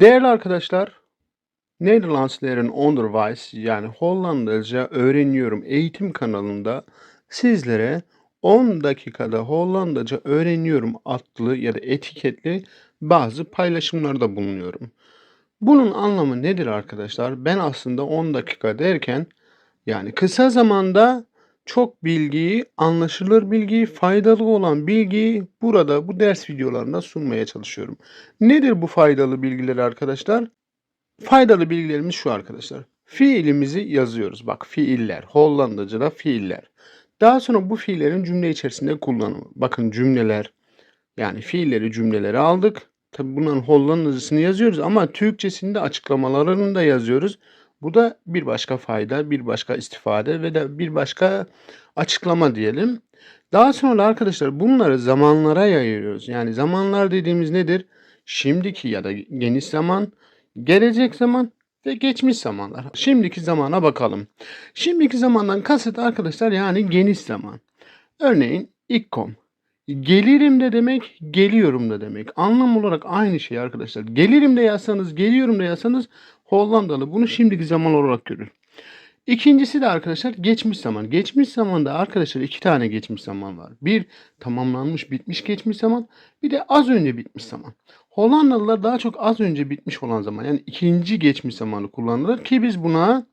Değerli arkadaşlar, Nederlandslerin Onderwijs yani Hollandaca öğreniyorum eğitim kanalında sizlere 10 dakikada Hollandaca öğreniyorum adlı ya da etiketli bazı paylaşımlarda bulunuyorum. Bunun anlamı nedir arkadaşlar? Ben aslında 10 dakika derken yani kısa zamanda çok bilgiyi, anlaşılır bilgiyi, faydalı olan bilgiyi burada bu ders videolarında sunmaya çalışıyorum. Nedir bu faydalı bilgiler arkadaşlar? Faydalı bilgilerimiz şu arkadaşlar. Fiilimizi yazıyoruz. Bak fiiller. Hollandaca'da fiiller. Daha sonra bu fiillerin cümle içerisinde kullanımı. Bakın cümleler. Yani fiilleri cümleleri aldık. Tabi bunların Hollandacasını yazıyoruz ama Türkçesinde açıklamalarını da yazıyoruz. Bu da bir başka fayda, bir başka istifade ve de bir başka açıklama diyelim. Daha sonra arkadaşlar bunları zamanlara yayıyoruz. Yani zamanlar dediğimiz nedir? Şimdiki ya da geniş zaman, gelecek zaman ve geçmiş zamanlar. Şimdiki zamana bakalım. Şimdiki zamandan kasıt arkadaşlar yani geniş zaman. Örneğin ikkom. Gelirim de demek, geliyorum da demek. Anlam olarak aynı şey arkadaşlar. Gelirim de yazsanız, geliyorum da yazsanız Hollandalı bunu şimdiki zaman olarak görür. İkincisi de arkadaşlar geçmiş zaman. Geçmiş zamanda arkadaşlar iki tane geçmiş zaman var. Bir tamamlanmış bitmiş geçmiş zaman bir de az önce bitmiş zaman. Hollandalılar daha çok az önce bitmiş olan zaman yani ikinci geçmiş zamanı kullanırlar ki biz buna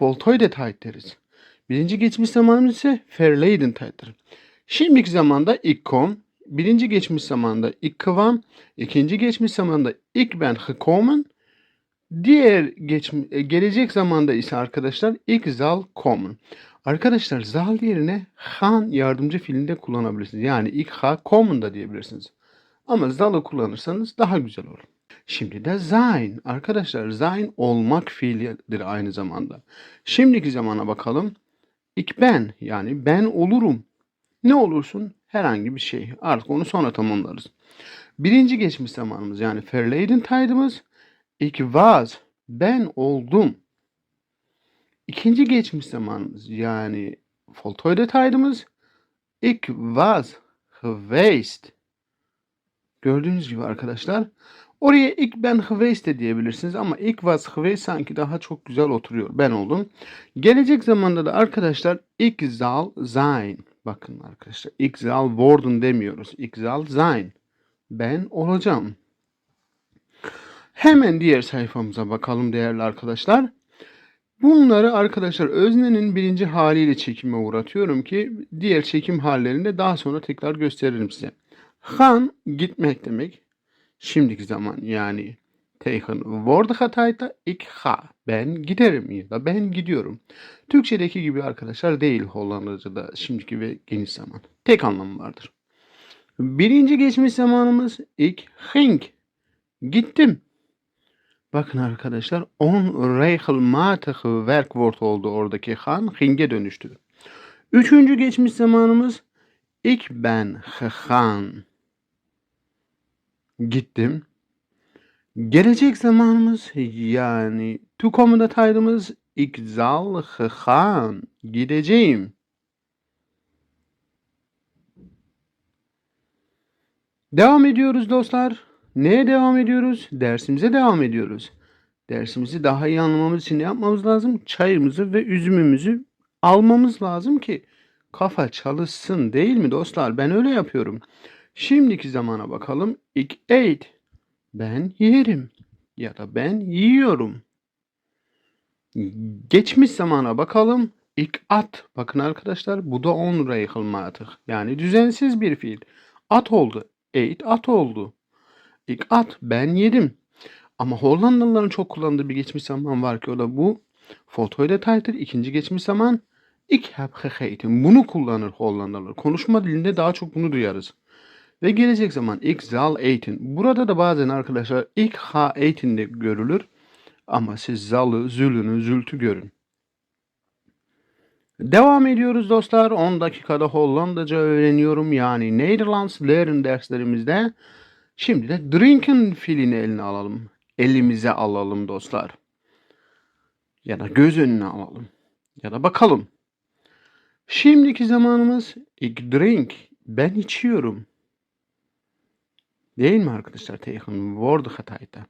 Voltooide tijd deriz. Birinci geçmiş zamanımız ise Verleden tijd'dir. Şimdiki zamanda ik kom, birinci geçmiş zamanda ik kwam, ikinci geçmiş zamanda ik ben gekomen, diğer geçmi, e, gelecek zamanda ise arkadaşlar ik zal komen. Arkadaşlar zal yerine han yardımcı fiilinde kullanabilirsiniz. Yani ik ha komen da diyebilirsiniz. Ama zal'ı kullanırsanız daha güzel olur. Şimdi de sein. Arkadaşlar sein olmak fiilidir aynı zamanda. Şimdiki zamana bakalım. Ik ben yani ben olurum. Ne olursun? Herhangi bir şey. Artık onu sonra tamamlarız. Birinci geçmiş zamanımız yani verleden tijd'ımız ik was. Ben oldum. İkinci geçmiş zamanımız yani voltooide tijd'ımız ik was geweest. Gördüğünüz gibi arkadaşlar oraya ilk ben geweest de diyebilirsiniz ama ilk was geweest sanki daha çok güzel oturuyor. Ben oldum. Gelecek zamanda da arkadaşlar ik zal zijn. Bakın arkadaşlar ik zal worden demiyoruz. Ik zal zijn. Ben olacağım. Hemen diğer sayfamıza bakalım değerli arkadaşlar. Bunları arkadaşlar öznenin birinci haliyle çekime uğratıyorum ki diğer çekim hallerinde daha sonra tekrar gösteririm size. Han gitmek demek. Şimdiki zaman yani tegen worden tijd'da ik ga. Ben giderim ya da ben gidiyorum. Türkçedeki gibi arkadaşlar değil Hollandaca'da şimdiki ve geniş zaman. Tek anlamı vardır. Birinci geçmiş zamanımız ik ging. Gittim. Bakın arkadaşlar on regelmatig werkwoord oldu oradaki han ging'e dönüştü. Üçüncü geçmiş zamanımız ik ben gegaan. Gittim. Gelecek zamanımız yani toekomende tijd'ımız ik zal gegaan. Gideceğim. Devam ediyoruz dostlar. Neye devam ediyoruz? Dersimize devam ediyoruz. Dersimizi daha iyi anlamamız için ne yapmamız lazım? Çayımızı ve üzümümüzü almamız lazım ki kafa çalışsın değil mi dostlar? Ben öyle yapıyorum. Şimdiki zamana bakalım. Ik ate. Ben yerim. Ya da ben yiyorum. Geçmiş zamana bakalım. Ik at. Bakın arkadaşlar bu da on regelmatig. Yani düzensiz bir fiil. At oldu. Ate at oldu. Ik at. Ben yedim. Ama Hollandalıların çok kullandığı bir geçmiş zaman var ki o da bu. Voltooide tijd'dir. İkinci geçmiş zaman. Ik heb gegeten. Bunu kullanır Hollandalılar. Konuşma dilinde daha çok bunu duyarız. Ve gelecek zaman ik zal eten. Burada da bazen arkadaşlar ik ha eten de görülür. Ama siz zalı, zülünü, zültü görün. Devam ediyoruz dostlar. 10 dakikada Hollandaca öğreniyorum. Yani Nederlands Learn derslerimizde. Şimdi de drinken fiilini eline alalım. Elimize alalım dostlar. Ya da göz önüne alalım. Ya da bakalım. Şimdiki zamanımız ik drink. Ben içiyorum. Değil mi arkadaşlar? Tegen worden tijd'da.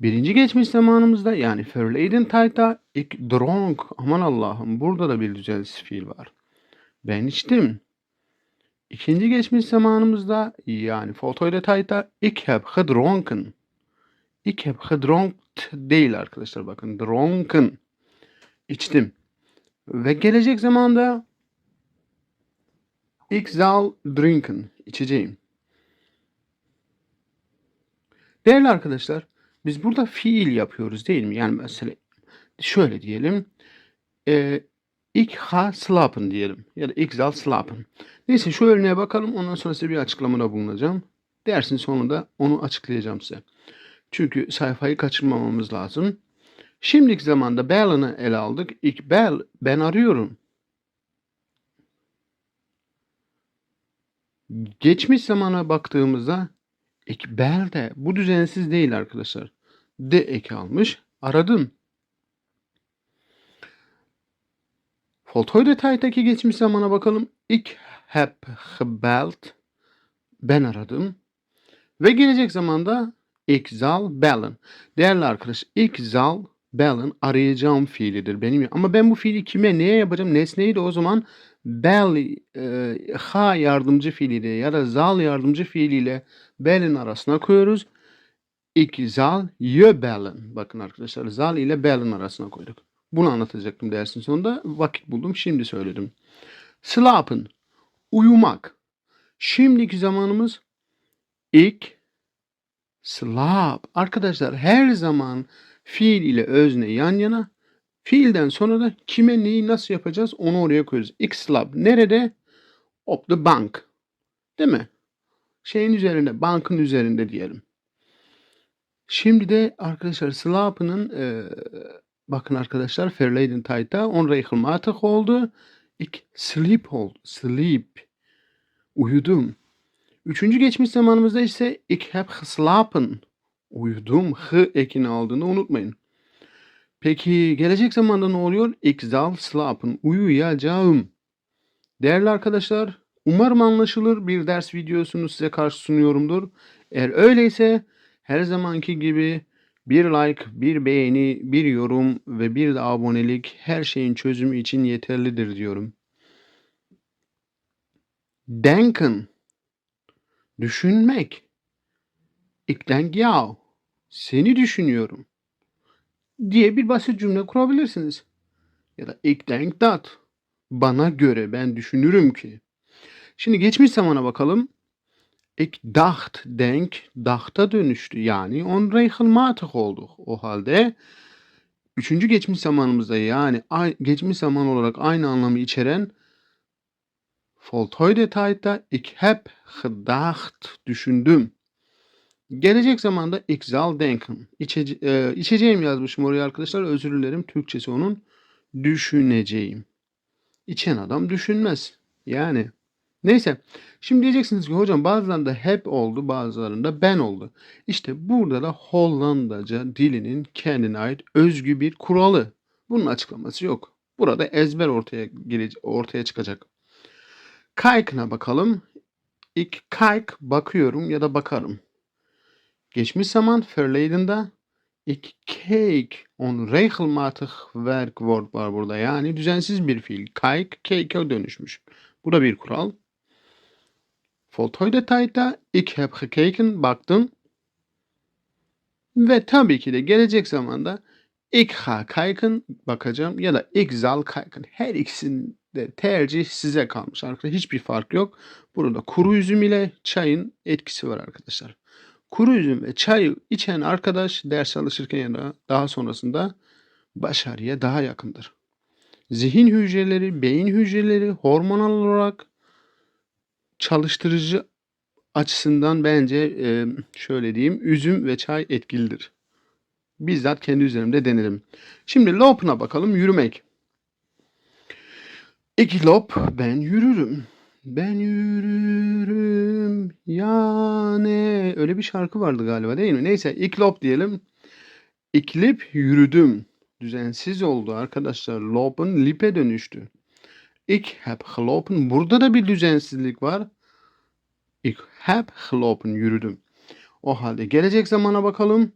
Birinci geçmiş zamanımızda yani verleden tijd'da ik dronk. Aman Allah'ım burada da bir düzensiz fiil var. Ben içtim. İkinci geçmiş zamanımızda yani tijd'da ik heb gedronken. Ik heb gedronkt değil arkadaşlar bakın. Dronken. İçtim. Ve gelecek zamanda ik zal drinken. içeceğim. Değerli arkadaşlar, biz burada fiil yapıyoruz değil mi? Yani mesela şöyle diyelim. E, ik ga slapen diyelim. Ya da ik zal slapen. Neyse şu örneğe bakalım. Ondan sonra size bir açıklamada bulunacağım. Dersin sonunda onu açıklayacağım size. Çünkü sayfayı kaçırmamamız lazım. Şimdiki zamanda bellen'ı ele aldık. Ik bel, ben arıyorum. Geçmiş zamana baktığımızda ek bel de bu düzensiz değil arkadaşlar. De eki almış. Aradım. Voltooide tijd'daki geçmiş zamana bakalım. Ik heb gebeld. Ben aradım. Ve gelecek zamanda ik zal bellen. Değerli arkadaş, ik zal bellen arayacağım fiilidir benim. Ama ben bu fiili kime, neye yapacağım? Nesneyi de o zaman bel, e, ha yardımcı fiiliyle ya da zal yardımcı fiiliyle bell'in arasına koyuyoruz. Ik zal je bellen. Bakın arkadaşlar zal ile bell'in arasına koyduk. Bunu anlatacaktım dersin sonunda. Vakit buldum şimdi söyledim. Slapen. Uyumak. Şimdiki zamanımız ik slap. Arkadaşlar her zaman fiil ile özne yan yana. Fiilden sonra da kime neyi nasıl yapacağız onu oraya koyuyoruz. Ik slap. Nerede? Op the bank. Değil mi? Şeyin üzerinde, bankın üzerinde diyelim. Şimdi de arkadaşlar slap'ının e, bakın arkadaşlar verleden tijd'da onregelmatig oldu. Ik sleep oldu. Sleep. Uyudum. Üçüncü geçmiş zamanımızda ise ik heb geslapen. Uyudum. H ekini aldığını unutmayın. Peki gelecek zamanda ne oluyor? Ik zal slapen. Uyuyacağım. Değerli arkadaşlar, umarım anlaşılır bir ders videosunu size karşı sunuyorumdur. Eğer öyleyse her zamanki gibi bir like, bir beğeni, bir yorum ve bir de abonelik her şeyin çözümü için yeterlidir diyorum. Denken. Düşünmek. Ik denk jou. Seni düşünüyorum. Diye bir basit cümle kurabilirsiniz. Ya da ik denk dat. Bana göre ben düşünürüm ki. Şimdi geçmiş zamana bakalım. Ik dacht, denk, dachta dönüştü. Yani onregelmatig olduk. O halde üçüncü geçmiş zamanımızda yani geçmiş zaman olarak aynı anlamı içeren voltooide tijd'da ik heb gedacht, düşündüm. Gelecek zamanda ik zal denken. İçece, e, içeceğim yazmışım oraya arkadaşlar. Özür dilerim. Türkçesi onun düşüneceğim. İçen adam düşünmez. Yani. Neyse. Şimdi diyeceksiniz ki hocam bazılarında hep oldu bazılarında ben oldu. İşte burada da Hollandaca dilinin kendine ait özgü bir kuralı. Bunun açıklaması yok. Burada ezber ortaya gelecek, ortaya çıkacak. Kijk'ına bakalım. Ik kijk bakıyorum ya da bakarım. Geçmiş zaman verleden'da ik keek onregelmatig werkwoord var burada. Yani düzensiz bir fiil. Kijk, keek'e dönüşmüş. Bu da bir kural. Voltooide tijd'da ik heb gekeken, baktım. Ve tabii ki de gelecek zamanda ik ga kijken, bakacağım ya da ik zal kijken. Her ikisinin de tercih size kalmış arkadaşlar. Hiçbir fark yok. Burada kuru üzüm ile çayın etkisi var arkadaşlar. Kuru üzüm ve çayı içen arkadaş ders çalışırken ya da daha sonrasında başarıya daha yakındır. Zihin hücreleri, beyin hücreleri hormonal olarak çalıştırıcı açısından bence e, şöyle diyeyim üzüm ve çay etkilidir. Bizzat kendi üzerimde denedim. Şimdi lop'una bakalım yürümek. İki lop ben yürürüm. Ben yürürüm yani öyle bir şarkı vardı galiba değil mi? Neyse iklop diyelim. İklip yürüdüm. Düzensiz oldu arkadaşlar. Lopen lipe dönüştü. Ik heb gelopen. Burada da bir düzensizlik var. Ik heb gelopen yürüdüm. O halde gelecek zamana bakalım.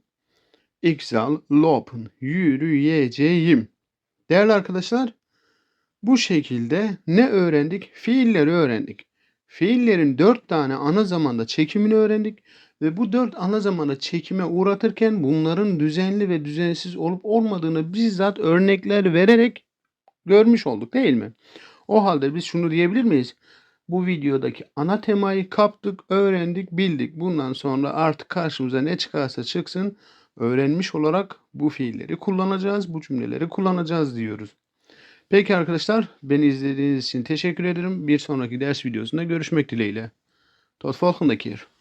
Ich soll laufen. Yürüyeceğim. Değerli arkadaşlar, bu şekilde ne öğrendik? Fiilleri öğrendik. Fiillerin dört tane ana zamanda çekimini öğrendik ve bu dört ana zamanda çekime uğratırken bunların düzenli ve düzensiz olup olmadığını bizzat örnekler vererek görmüş olduk değil mi? O halde biz şunu diyebilir miyiz? Bu videodaki ana temayı kaptık, öğrendik, bildik. Bundan sonra artık karşımıza ne çıkarsa çıksın öğrenmiş olarak bu fiilleri kullanacağız, bu cümleleri kullanacağız diyoruz. Peki arkadaşlar, beni izlediğiniz için teşekkür ederim. Bir sonraki ders videosunda görüşmek dileğiyle. Tot volgende.